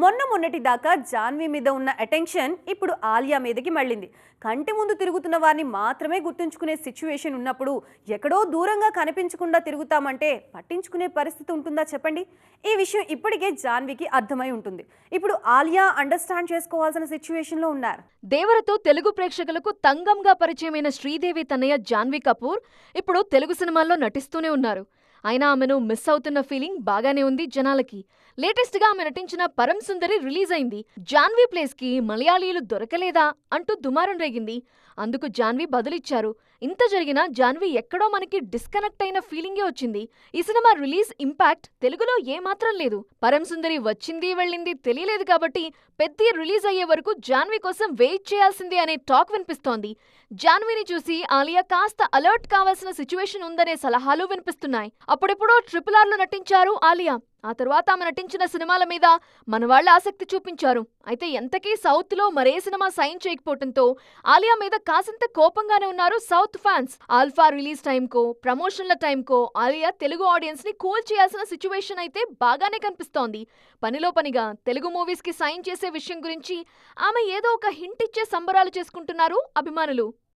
మొన్న మొన్నటి దాకా జాన్వీ మీద ఉన్న అటెన్షన్ ఇప్పుడు ఆలియా మీదకి మళ్ళింది. కంటి ముందు తిరుగుతున్న వారిని మాత్రమే గుర్తుంచుకునే సిచ్యువేషన్ ఉన్నప్పుడు ఎక్కడో దూరంగా కనిపించకుండా తిరుగుతామంటే పట్టించుకునే పరిస్థితి ఉంటుందా చెప్పండి? ఈ విషయం ఇప్పటికే జాన్వీకి అర్థమై ఉంటుంది. ఇప్పుడు ఆలియా అండర్స్టాండ్ చేసుకోవాల్సిన సిచ్యువేషన్లో ఉన్నారు. దేవరతో తెలుగు ప్రేక్షకులకు తంగంగా పరిచయమైన శ్రీదేవి తనయ్య జాన్వీ కపూర్ ఇప్పుడు తెలుగు సినిమాల్లో నటిస్తూనే ఉన్నారు. అయినా ఆమెను మిస్ అవుతున్న ఫీలింగ్ బాగానే ఉంది జనాలకి. లేటెస్ట్గా ఆమె నటించిన పరం సుందరి రిలీజ్ అయింది. జాన్వీ ప్లేస్కి మలయాళీలు దొరకలేదా అంటూ దుమారం రేగింది. అందుకు జాన్వీ బదులిచ్చారు. ఇంత జరిగినా జాన్వీ ఎక్కడో మనకి డిస్కనెక్ట్ అయిన ఫీలింగే వచ్చింది. ఈ సినిమా రిలీజ్ ఇంపాక్ట్ తెలుగులో ఏమాత్రం లేదు. పరం సుందరి వచ్చింది వెళ్ళింది తెలియలేదు కాబట్టి పెద్ద రిలీజ్ అయ్యే వరకు జాన్వీ కోసం వెయిట్ చేయాల్సిందే అనే టాక్ వినిపిస్తోంది. జాన్వీని చూసి ఆలియా కాస్త అలర్ట్ కావాల్సిన సిచ్యువేషన్ ఉందనే సలహాలు వినిపిస్తున్నాయి. అప్పుడెప్పుడో ట్రిపుల్ ఆర్లో నటించారు ఆలియా. ఆ తర్వాత ఆమె నటించిన సినిమాల మీద మన వాళ్ళ ఆసక్తి చూపించారు. అయితే ఎంతకీ సౌత్లో మరే సినిమా సైన్ చేయకపోవడంతో ఆలియా మీద కాసింత కోపంగానే ఉన్నారు సౌత్ ఫ్యాన్స్. ఆల్ఫా రిలీజ్ టైంకో ప్రమోషన్ల టైంకో ఆలియా తెలుగు ఆడియన్స్ని కూల్ చేయాల్సిన సిచ్యువేషన్ అయితే బాగానే కనిపిస్తోంది. పనిలో పనిగా తెలుగు మూవీస్కి సైన్ చేసే విషయం గురించి ఆమె ఏదో ఒక హింట్ ఇచ్చే సంబరాలు చేసుకుంటున్నారు అభిమానులు.